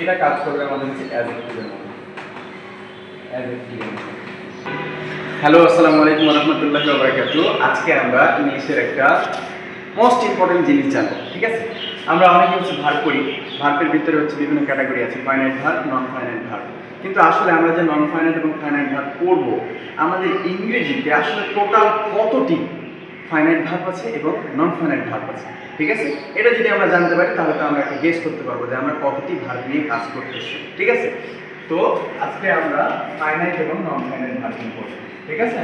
এটা কাজ করবে আমাদের হচ্ছে অ্যাজেক্টিভের মতো হ্যালো আসসালামু আলাইকুম রহমতুল্লাহ বারাকাতু আজকে আমরা ইংলিশের একটা মোস্ট ইম্পর্টেন্ট জিনিস জানব, ঠিক আছে? আমরা অনেকে হচ্ছে ভার করি ভার্বের ভিতরে হচ্ছে বিভিন্ন ক্যাটাগরি আছে finite verb non finite verb কিন্তু আসলে আমরা যে নন ফাইনাইট এবং ফাইনাইট ভার করব আমাদের ইংরেজিতে আসলে টোটাল কতটি ফাইনাইট ভার্ব আছে এবং নন ফাইনাইট ভার্ব আছে। ঠিক আছে? এটা যদি আমরা জানতে পারি, তাহলে তো আমরা একটা গেস করতে পারব যে আমরা কতটি ভার্ব নিয়ে কাজ করতেছি। ঠিক আছে? তো আজকে আমরা ফাইনাইট এবং নন ফাইনাইট ভার্ব নিয়ে করব ঠিক আছে?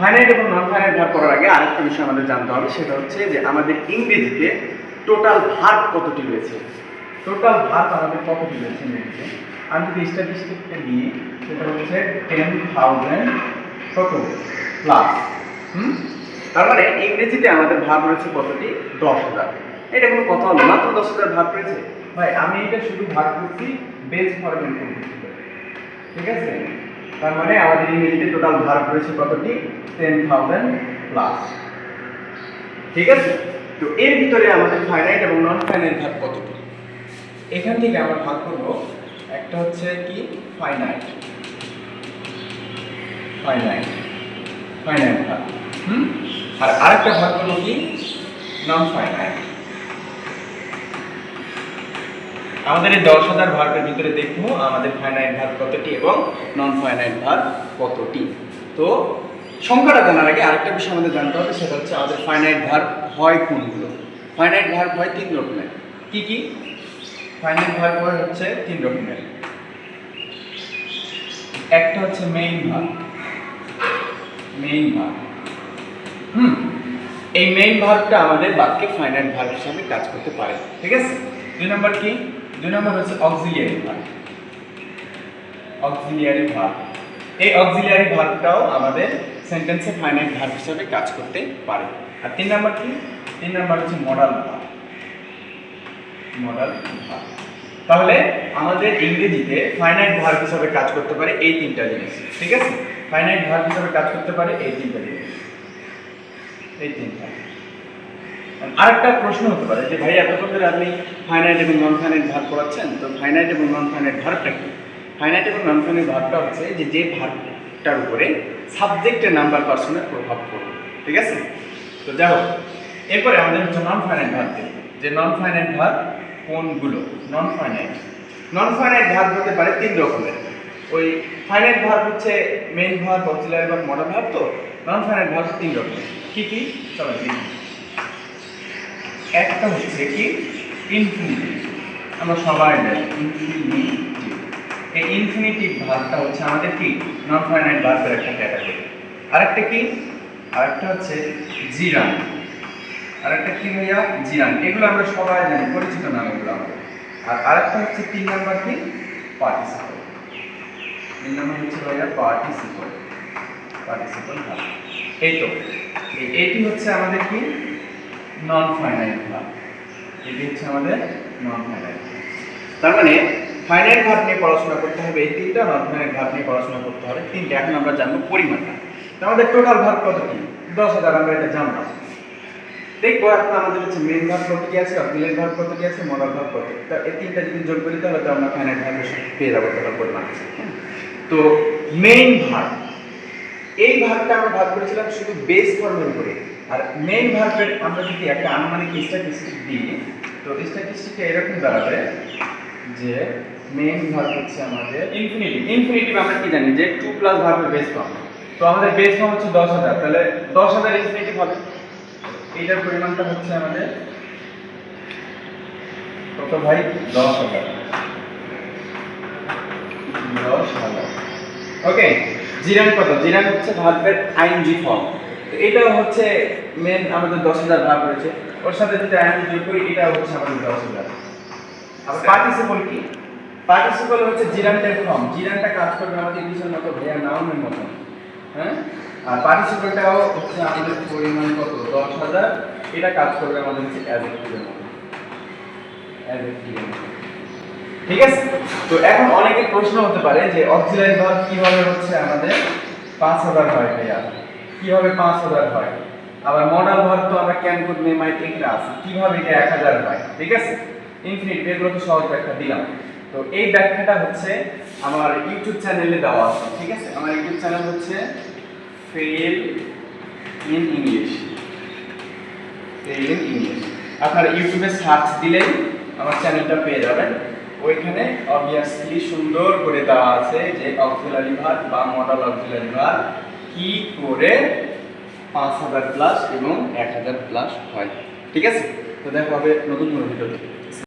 ফাইনাইট এবং নন ফাইনাইট ভার্ব করার আগে আরেকটা বিষয় আমাদের জানতে হবে, সেটা হচ্ছে যে আমাদের ইংরেজিতে টোটাল ভার্ব কতটি রয়েছে? টোটাল ভার্ব আমাদের কতটি রয়েছে ইংরেজিতে? আমি যদি স্ট্যাটিস্টিকটা দিই সেটা হচ্ছে টেন থাউজেন্ড কত প্লাস হুম? তার মানে ইংরেজিতে আমাদের ভাব রয়েছে কতটি? দশ হাজার। এটা কোনো কথা হলো মাত্র দশ হাজার ভাব রয়েছে? ভাই, আমি এটা শুধু ভাগ করছি বেস ফর্মের ঠিক আছে? তার মানে আমাদের ইংরেজিতে টোটাল ভার্ব রয়েছে কতটি? টেন থাউজেন্ড প্লাস ঠিক আছে? তো এর ভিতরে আমাদের ফাইনাইট এবং নন ফাইনাইট ভার্ব কতটি? এখান থেকে আমরা ভাগ করব। একটা হচ্ছে কি? Finite finite finite hmm? আর আরেকটা ভাগ হলো কি? নন ফাইনাইট আমাদের এই দশ হাজার ভার্বের ভিতরে দেখব আমাদের ফাইনাইট ভার্ব কতটি এবং নন ফাইনাইট ভার্ব কতটি। তো সংখ্যাটা জানার আগে আরেকটা বিষয় আমাদের জানতে হবে, সেটা হচ্ছে আমাদের ফাইনাইট ভার্ব হয় কোনগুলো? ফাইনাইট ভার্ব হয় তিন রকমের। কি কি? ফাইনাইট ভার্ব হয় হচ্ছে তিন রকমের। একটা হচ্ছে main verb main verb hmm, এই মেইন ভার্বটা আমাদের বাক্যে ফাইনাইট ভার্ব হিসাবে কাজ করতে পারে, ঠিক আছে? দুই নম্বর কি? দুই নম্বর হচ্ছে অক্সিলিয়ারি ভার্ব অক্সিলিয়ারি ভার্ব এই অক্সিলিয়ারি ভার্বটাও আমাদের সেন্টেন্সে ফাইনাইট ভার্ব হিসাবে কাজ করতে পারে। আর তিন নম্বর কি? তিন নম্বর হচ্ছে মডাল ভার্ব মডাল ভার্ব তাহলে আমাদের ইংরেজিতে ফাইনাইট ভার্ব হিসাবে কাজ করতে পারে এই তিনটা জিনিস, ঠিক আছে? ফাইনাইট ভার্ব হিসাবে কাজ করতে পারে এই তিনটা এই তিনটা। আরেকটা প্রশ্ন হতে পারে যে, ভাই এতক্ষণ ধরে আপনি ফাইনাইট এবং নন ফাইনাইট ভার্ব পড়াচ্ছেন তো ফাইনাইট এবং নন ফাইনাইট ভার্বটা কি? ফাইনাইট এবং নন ফাইনাইট ভার্বটা হচ্ছে যে যে ভার্বটার উপরে সাবজেক্টের নাম্বার পার্সনের প্রভাব পড়বে, ঠিক আছে? তো যাই হোক, এরপরে আমাদের হচ্ছে নন ফাইনাইট দেখব। যে নন ফাইনাইট ভার্ব কোনগুলো? Non finite non finite verb হতে পারে তিন রকমের। ওই ফাইনাইট ভার্ব হচ্ছে main verb auxiliary verb modal verb তো? নন ফাইনাইট ভার্ব তিন রকমের কি কি? চলো দেখি। একটা হচ্ছে কি? ইনফিনিটিভ আমরা সবাই জানি ইনফিনিটিভ এই ইনফিনিটিভ ভার্বটা হচ্ছে আমাদের কি? নন ফাইনাইট ভার্বের একটা ক্যাটাগরি আরেকটা কি? আরেকটা হচ্ছে জিরান আরেকটা কি ভাইয়া? জিরান এগুলো আমরা সবাই জানি, পরিচিত নাম এগুলো আমাদের। আর আরেকটা হচ্ছে তিন নাম্বার কি? পার্টিসিপল তিন নাম হচ্ছে ভাইয়া পার্টিসিপল পার্টিসিপল ভার্ব এই তো এইটি হচ্ছে আমাদের কি? নন ফাইনাইট ভার্ব এটি হচ্ছে আমাদের নন ফাইনাইট তার মানে ফাইনাইট ভার্ব নিয়ে পড়াশোনা করতে হবে, এই তিনটা নন ফাইনাইট ভার্ব নিয়ে পড়াশোনা করতে হবে। তিনটা, এখন আমরা জানব পরিমাণটা। আমাদের টোটাল ভার্ব কত কি? দশ হাজার, আমরা এটা জানলাম দেখব, এখন আমাদের হচ্ছে মেন ভার্ব কত কি আছে অক্সিলারি ভার্ব কত কি আছে মডাল ভার্ব কত তা এই তিনটা যদি যোগ করি, তাহলে তো আমরা ফাইনাইট সাথে পেয়ে যাব টোটাল পরিমাণ? তো মেইন ভার্ব এই ভার্বটা আমরা ভাগ করেছিলাম শুধু বেস ফর্মের উপরে। আর মেইন ভার্বের আমরা যদি একটা আনুমানিক স্ট্যাটিস্টিক দিই, তো স্ট্যাটিস্টিকটা এরকম দাঁড়াবে যে মেইন ভার্ব হচ্ছে আমাদের ইনফিনিটিভ ইনফিনিটিভ আমরা কি জানি যে টু প্লাস ভার্বের বেস ফর্ম তো আমাদের বেস ফর্ম হচ্ছে দশ হাজার, তাহলে দশ হাজার ইনফিনিটিভ হবে। এইটার পরিমাণটা হচ্ছে আমাদের কত ভাই? দশ হাজার দশ হাজার ওকে জিরান কত? জিরান হচ্ছে ভার্বের আইনজি ফর্ম তো এটাও হচ্ছে মেন আমাদের দশ হাজার ভাগ রয়েছে ওর সাথে যদি আইনজি যোগ করি এটা হচ্ছে আমাদের দশ হাজার। আবার পার্টিসিপল কি? পার্টিসিপল হচ্ছে জিরানটের ফর্ম জিরানটা কাজ করবে আমাদের ইংলিশের মতো ভাইয়া নাউনের মতো। হ্যাঁ? আর পার্টিসিপলটাও হচ্ছে আমাদের পরিমাণ কত? দশ হাজার। এটা কাজ করবে আমাদের হচ্ছে অ্যাডজেক্টিভের মতো অ্যাডজেক্টিভের মতো ঠিক আছে? তো এখন অনেকের প্রশ্ন হতে পারে যে অক্সিলারি ভার্ব কীভাবে হচ্ছে আমাদের পাঁচ হাজার হয় ভাইয়া? কীভাবে পাঁচ হাজার হয়? আবার মডাল ভার্ব তো আমরা ক্যান গুড মে মাইট এগুলো আছে। কীভাবে এটা এক হাজার হয়? ঠিক আছে? ইনফিনিটিভ এগুলো তো সহজ ব্যাখ্যা দিলাম। তো এই ব্যাখ্যাটা হচ্ছে আমার ইউটিউব চ্যানেলে দেওয়া আছে। ঠিক আছে? আমার ইউটিউব চ্যানেল হচ্ছে fail in English fail in English আপনারা ইউটিউবে সার্চ দিলেই আমার চ্যানেলটা পেয়ে যাবেন। ওইখানে অবভিয়াসলি সুন্দর করে দেওয়া আছে যে অক্সিলারি ভার্ব বা মডাল অক্সিলারি ভার্ব কি করে পাঁচ হাজার প্লাস এবং এক হাজার প্লাস হয়। ঠিক আছে? তো দেখা, হবে নতুন ভিডিওতে